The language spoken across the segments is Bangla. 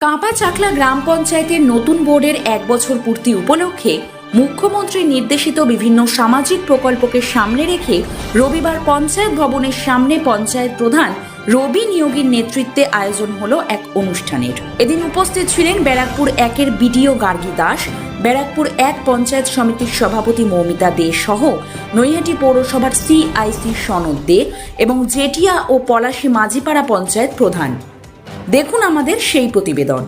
কাঁপা চাকলা গ্রাম পঞ্চায়েতের নতুন বোর্ডের এক বছর পূর্তি উপলক্ষে মুখ্যমন্ত্রী নির্দেশিত বিভিন্ন সামাজিক প্রকল্পকে সামনে রেখে রবিবার পঞ্চায়েত ভবনের সামনে পঞ্চায়েত প্রধান রবি নিয়োগীর নেতৃত্বে আয়োজন হলো এক অনুষ্ঠানের। এদিন উপস্থিত ছিলেন ব্যারাকপুর একের বিডিও গার্গী দাস, ব্যারাকপুর এক পঞ্চায়েত সমিতির সভাপতি মৌমিতা দে সহ নৈহাটি পৌরসভার সিআইসি সনদ দে এবং জেটিয়া ও পলাশী মাঝিপাড়া পঞ্চায়েত প্রধান। দেখুন আমাদের সেই প্রতিবেদন।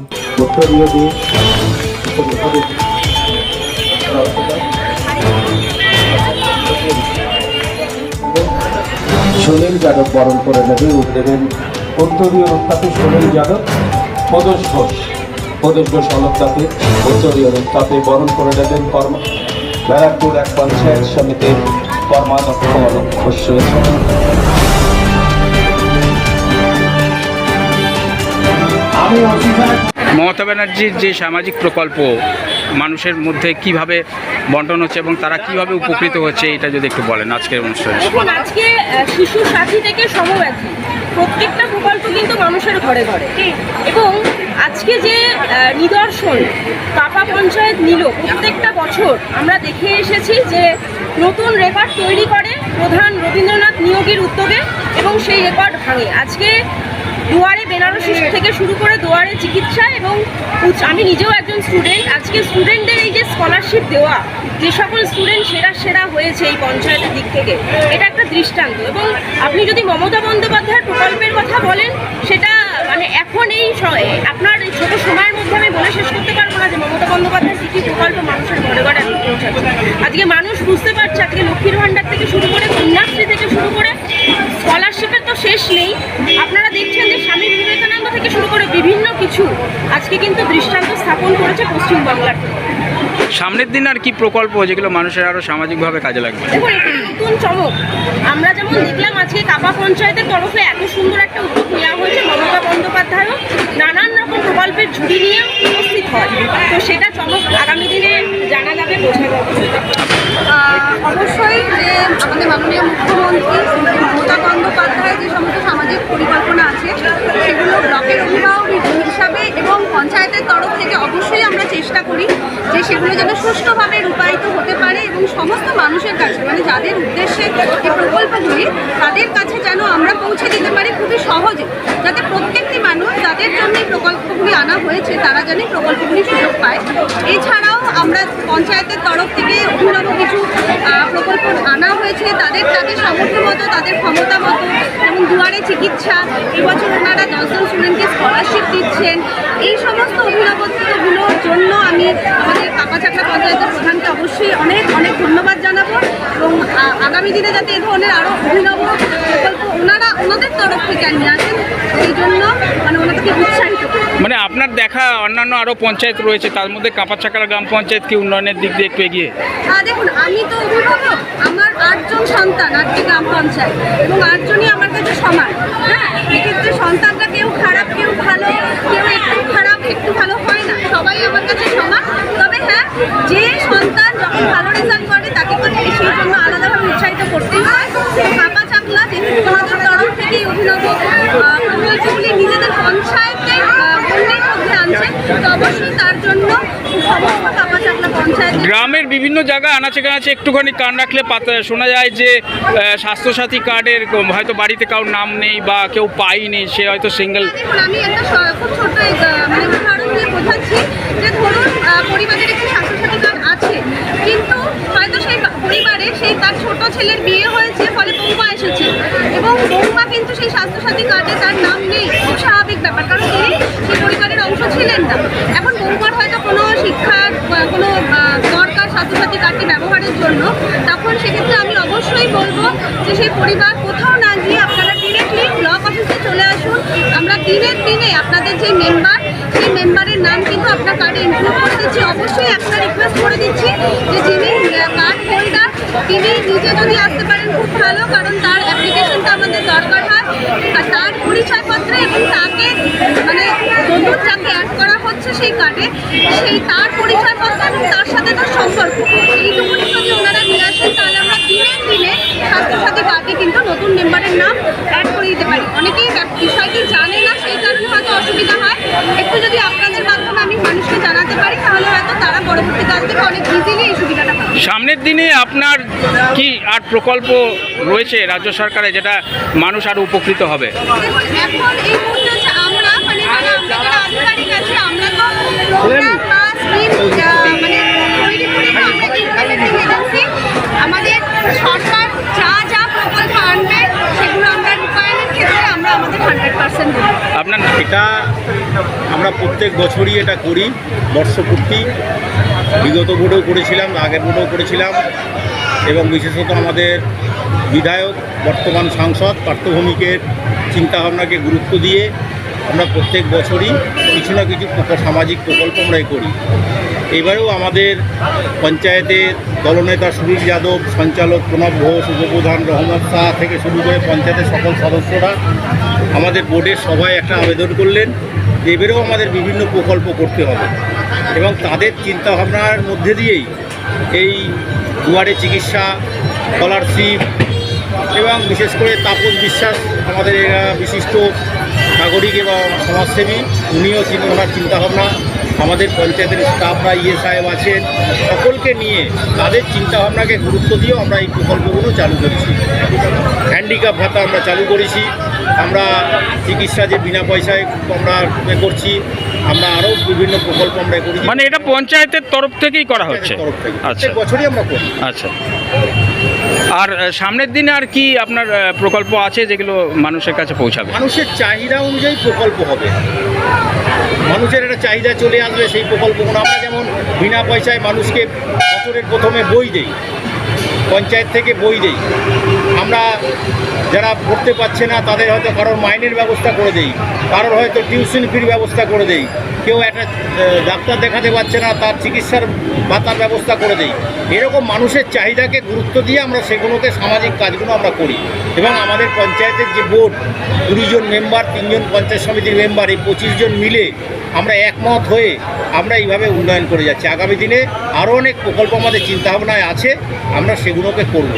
সুনীল যাদব বরণ করে নেবে দেবেন উত্তরীয় রূপটাতে সুনীল যাদব প্রদোষ ঘোষ। প্রদোষ ঘোষ অলকটাতে উত্তরীয় রূপটাতে বরণ করে নেবেন কর্ম ব্যারাকপুর এক পঞ্চায়েত সমিতির কর্মাধ্যক্ষ অলক ঘোষ রয়েছেন। মমতা ব্যানার্জির যে সামাজিক প্রকল্প, মানুষের মধ্যে কীভাবে বন্টন হচ্ছে এবং তারা কীভাবে উপকৃত হচ্ছে, এটা যদি একটু বলেন আজকের অনুষ্ঠানে। আজকে শিশু সাথী থেকে প্রত্যেকটা প্রকল্প কিন্তু মানুষের ঘরে ঘরে। এবং আজকে যে নিদর্শন, কাপা পঞ্চায়েত নিল, প্রত্যেকটা বছর আমরা দেখে এসেছি যে নতুন রেকর্ড তৈরি করে প্রধান রবীন্দ্রনাথ নিয়োগের উদ্যোগে এবং সেই রেকর্ড ভাঙে। আজকে দুয়ারে বেনারসি থেকে শুরু করে দুয়ারে চিকিৎসা এবং আমি নিজেও একজন স্টুডেন্ট আজকে স্টুডেন্টদের এই যে স্কলারশিপ দেওয়া, যে সকল স্টুডেন্ট সেরা সেরা হয়েছে এই পঞ্চায়েতের দিক থেকে, এটা একটা দৃষ্টান্ত। এবং আপনি যদি মমতা বন্দ্যোপাধ্যায়ের প্রকল্পের কথা বলেন, সেটা মানে এখন এই আপনার ছোট সময়ের মধ্যে আমি বলে শেষ করতে পারব না যে মমতা বন্দ্যোপাধ্যায়ের কী কী প্রকল্প মানুষের ঘরে ঘরে এখন পৌঁছাচ্ছে আজকে মানুষ বুঝতে পারছে আজকে লক্ষ্মীর ভাণ্ডার থেকে শুরু করে কন্যাশ্রী থেকে শুরু করে স্কলারশিপের তো শেষ নেই আপনারা দেখছেন যে স্বামী বিবেকানন্দ থেকে শুরু করে বিভিন্ন কিছু আজকে কিন্তু দৃষ্টান্ত স্থাপন করেছে পশ্চিমবাংলার। সামনের দিন আর কি প্রকল্প যেগুলো মানুষের আরও সামাজিকভাবে কাজে লাগবে? দেখুন এটা নতুন চমক। আমরা যেমন দেখলাম আজকে কাপা পঞ্চায়েতের তরফে এত সুন্দর একটা উদ্যোগ নেওয়া হয়েছে মমতা বন্দ্যোপাধ্যায়ও। নানান রকম প্রকল্পের ঝুড়ি নিয়ে উপস্থিত হয়। তো সেটা চমক আগামী দিনে জানা যাবে, বোঝা যাবে। অবশ্যই যে আমাদের মাননীয় মুখ্যমন্ত্রী মমতা বন্দ্যোপাধ্যায়ের যে সমস্ত সামাজিক পরিকল্পনা আছে, সেগুলো ব্লকের অভিভাবক হিসাবে এবং পঞ্চায়েতের তরফ থেকে অবশ্যই আমরা চেষ্টা করি যে সেগুলো যেন সুষ্ঠুভাবে রূপায়িত হতে পারে এবং সমস্ত মানুষের কাছে মানে যাদের উদ্দেশ্যে এই প্রকল্পগুলি, তাদের কাছে যেন আমরা পৌঁছে দিতে পারি খুবই সহজে, যাতে প্রত্যেকটি মানুষ যাদের জন্য প্রকল্পগুলি আনা হয়েছে তারা যেন প্রকল্পগুলি সুযোগ পায়। এছাড়াও আমরা পঞ্চায়েতের তরফ থেকে অভিনব কিছু প্রকল্প আনা হয়েছে। তাদের তাদের সামর্থ্য মতো তাদের ক্ষমতা মতো যেমন দুয়ারে চিকিৎসা, এবছর ওনারা দশজন স্টুডেন্টকে স্কলারশিপ দিচ্ছেন। এই সমস্ত অভিনবত্বগুলোর জন্য আমি আমাদের কাপাচাকলা পঞ্চায়েতের প্রধানকে অবশ্যই অনেক অনেক ধন্যবাদ জানাব এবং আগামী দিনে যাতে এই ধরনের আরও অভিনব প্রকল্প ওনারা ওনাদের তরফ থেকে নিয়ে আসেন, সেই জন্য মানে ওনাদেরকে উৎসাহিত মানে আপনার দেখা অন্যান্য আরও পঞ্চায়েত রয়েছে, তার মধ্যে কাঁপাচাকালা গ্রাম পঞ্চায়েত কি উন্নয়নের দিক দিয়ে একটু এগিয়ে? দেখুন, আমি তো অভিভাবক। আমার আটজন সন্তান আটটি গ্রাম পঞ্চায়েত, এবং আটজনই আমার কাছে সমান। হ্যাঁ এক্ষেত্রে সন্তানটা কেউ খারাপ, কেউ ভালো, কেউ একটু খারাপ, একটু ভালো হয় না সবাই আমার কাছে সমান তবে হ্যাঁ যে সন্তান যখন ভালো রেজাল্ট করে তাকে তো সেই জন্য আলাদাভাবে উৎসাহিত করতেই হয় কাপা চাকলা যেহেতু ওনাদের তরফ থেকেই অভিনব আহ, প্রকল্পগুলি নিজেদের পঞ্চায়েতে বন্যের মধ্যে আনছে তো অবশ্যই তার জন্য গ্রামের বিভিন্ন জায়গায় আনাচে কানাচে একটুখানি কান রাখলে শোনা যায় যে স্বাস্থ্যসাথী কার্ডের হয়তো বাড়িতে কারোর নাম নেই বা কেউ পাইনি সে হয়তো সিঙ্গেল আমি একটা খুব ছোট মানে উদাহরণ দিয়ে বোঝাচ্ছি যে ধরুন পরিবারের একটি স্বাস্থ্যসাথী কার্ড আছে কিন্তু হয়তো সেই পরিবারে সেই তার ছোট ছেলের বিয়ে হয়েছে ফলে বৌমা এসেছে এবং বৌমা কিন্তু সেই স্বাস্থ্যসাথী কার্ডে তার নাম নেই। খুব স্বাভাবিক ব্যাপার কারণ তিনি সেই পরিবারের ছিলেন না। এখন বৌমার হয়তো কোনো শিক্ষার কোনো দরকার স্বাস্থ্যসাথী কার্ডটি ব্যবহারের জন্য, তখন সেক্ষেত্রে আমি অবশ্যই বলব যে সেই পরিবার কোথাও না গিয়ে আপনারা ডিরেক্টলি ব্লক অফিসে চলে আসুন। আমরা দিনের দিনে আপনাদের যে মেম্বার সেই মেম্বারের নাম কিন্তু আপনার কার্ডে ইনক্লুড করে দিচ্ছি। অবশ্যই একটা রিকোয়েস্ট করে দিচ্ছি যে যিনি কার্ড হোল্ডার তিনি নিজে যদি আসতে পারেন, খুব ভালো, কারণ তার অ্যাপ্লিকেশনটা আমাদের দরকার হয় আর তার পরিচয়পত্রে এবং তাকে মানে নতুন যাকে অ্যাড করা হচ্ছে সেই কার্ডে সেই তার পরিচয়পত্র এবং তার সাথে তার সম্পর্ক। এইটুকুনি যদি ওনারা নিয়ে আসেন তাহলে আমরা দিনে দিনে স্বাস্থ্যসাথী কার্ডে কিন্তু নতুন মেম্বারের নাম অ্যাড করে দিতে পারি। অনেকেই বিষয়টি জানে না সেই কারণে হয়তো অসুবিধা হয়। একটু যদি আপনাদের মাধ্যমে আমি মানুষকে জানাতে পারি তাহলে হয়তো তারা পরবর্তী কাল থেকে অনেক ইজিলি এই সুবিধাটা পাবে। সামনের দিনে আপনার কি আর প্রকল্প রয়েছে রাজ্য সরকারে যেটা মানুষ আরও উপকৃত হবে? এখন এই মুহূর্তে আমরা মানে যারা আমরা যারা আধিকারিক আছে আমরা তো প্রোগ্রাম বা স্কিম মানে তৈরি করি তো আমরা ইমপ্লিমেন্টিং এজেন্সি আমাদের সরকার যা যা প্রকল্প আনবে সেগুলো আমরা রূপায়ণের ক্ষেত্রে আমরা আমাদের হান্ড্রেড পার্সেন্ট আপনার এটা আমরা প্রত্যেক বছরই এটা করি বর্ষপূর্তি। বিগত বোর্ডেও করেছিলাম আগের বোর্ডেও করেছিলাম এবং বিশেষত আমাদের বিধায়ক বর্তমান সাংসদ পার্থভূমিকের চিন্তাভাবনাকে গুরুত্ব দিয়ে আমরা প্রত্যেক বছরই কিছু না কিছু সামাজিক প্রকল্প আমরা করি। এবারেও আমাদের পঞ্চায়েতের দলনেতা সুনীল যাদব, সঞ্চালক প্রণব ঘোষ, উপপ্রধান রহমত শাহ থেকে শুরু করে পঞ্চায়েতের সকল সদস্যরা আমাদের বোর্ডের সবাই একটা আবেদন করলেন এবারেও আমাদের বিভিন্ন প্রকল্প করতে হবে। এবং তাদের চিন্তাভাবনার মধ্যে দিয়েই এই দুয়ারে চিকিৎসা, স্কলারশিপ এবং বিশেষ করে তাপস বিশ্বাস আমাদের এরা বিশিষ্ট নাগরিক এবং সমাজসেবী উনিও চিন্তা ওনার চিন্তাভাবনা। আমাদের পঞ্চায়েতের স্টাফরা ইয়ে সাহেব আছেন সকলকে নিয়ে তাদের চিন্তাভাবনাকে গুরুত্ব দিয়েও আমরা এই প্রকল্পগুলো চালু করেছি। হ্যান্ডিক্যাপ ভাতা আমরা চালু করেছি। আমরা চিকিৎসা যে বিনা পয়সায় আমরা এ করছি আমরা আরও বিভিন্ন প্রকল্প আমরা এ করেছি। মানে এটা পঞ্চায়েতের তরফ থেকেই করা হচ্ছে? তরফ থেকে। আচ্ছা। প্রত্যেক বছরই আমরা করি। আচ্ছা। আর সামনের দিনে আর কি আপনার প্রকল্প আছে যেগুলো মানুষের কাছে পৌঁছাবে? মানুষের চাহিদা অনুযায়ী প্রকল্প হবে। মানুষের একটা চাহিদা চলে আসবে সেই প্রকল্পগুলো আমরা যেমন বিনা পয়সায় মানুষকে বছরের প্রথমে বই দেই, পঞ্চায়েত থেকে বই দেই। আমরা যারা পড়তে পারছে না, তাদের হয়তো কারোর মাইনের ব্যবস্থা করে দেই, কারোর হয়তো টিউশন ফির ব্যবস্থা করে দেই। কেউ একটা ডাক্তার দেখাতে পারছে না, তার চিকিৎসার ভাতার ব্যবস্থা করে দেই। এরকম মানুষের চাহিদাকে গুরুত্ব দিয়ে আমরা সেগুলোকে সামাজিক কাজগুলো আমরা করি। এবং আমাদের পঞ্চায়েতের যে বোর্ড কুড়িজন মেম্বার, তিনজন পঞ্চায়েত সমিতির মেম্বার, এই পঁচিশ জন মিলে আমরা একমত হয়ে আমরা এইভাবে উন্নয়ন করে যাচ্ছি। আগামী দিনে আরও অনেক প্রকল্প আমাদের চিন্তাভাবনায় আছে আমরা সেগুলোকে করব।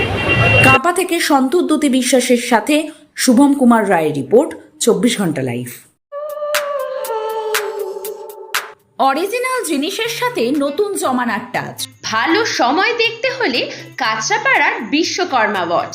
কাপা থেকে সন্তোষ দ্যুতি বিশ্বাসের সাথে শুভম কুমার রায়ের রিপোর্ট চব্বিশ ঘণ্টা লাইভ। অরিজিনাল জিনিসের সাথে নতুন জমানার টাচ। ভালো সময় দেখতে হলে কাঁচরাপাড়ার বিশ্বকর্মা ওয়াচ।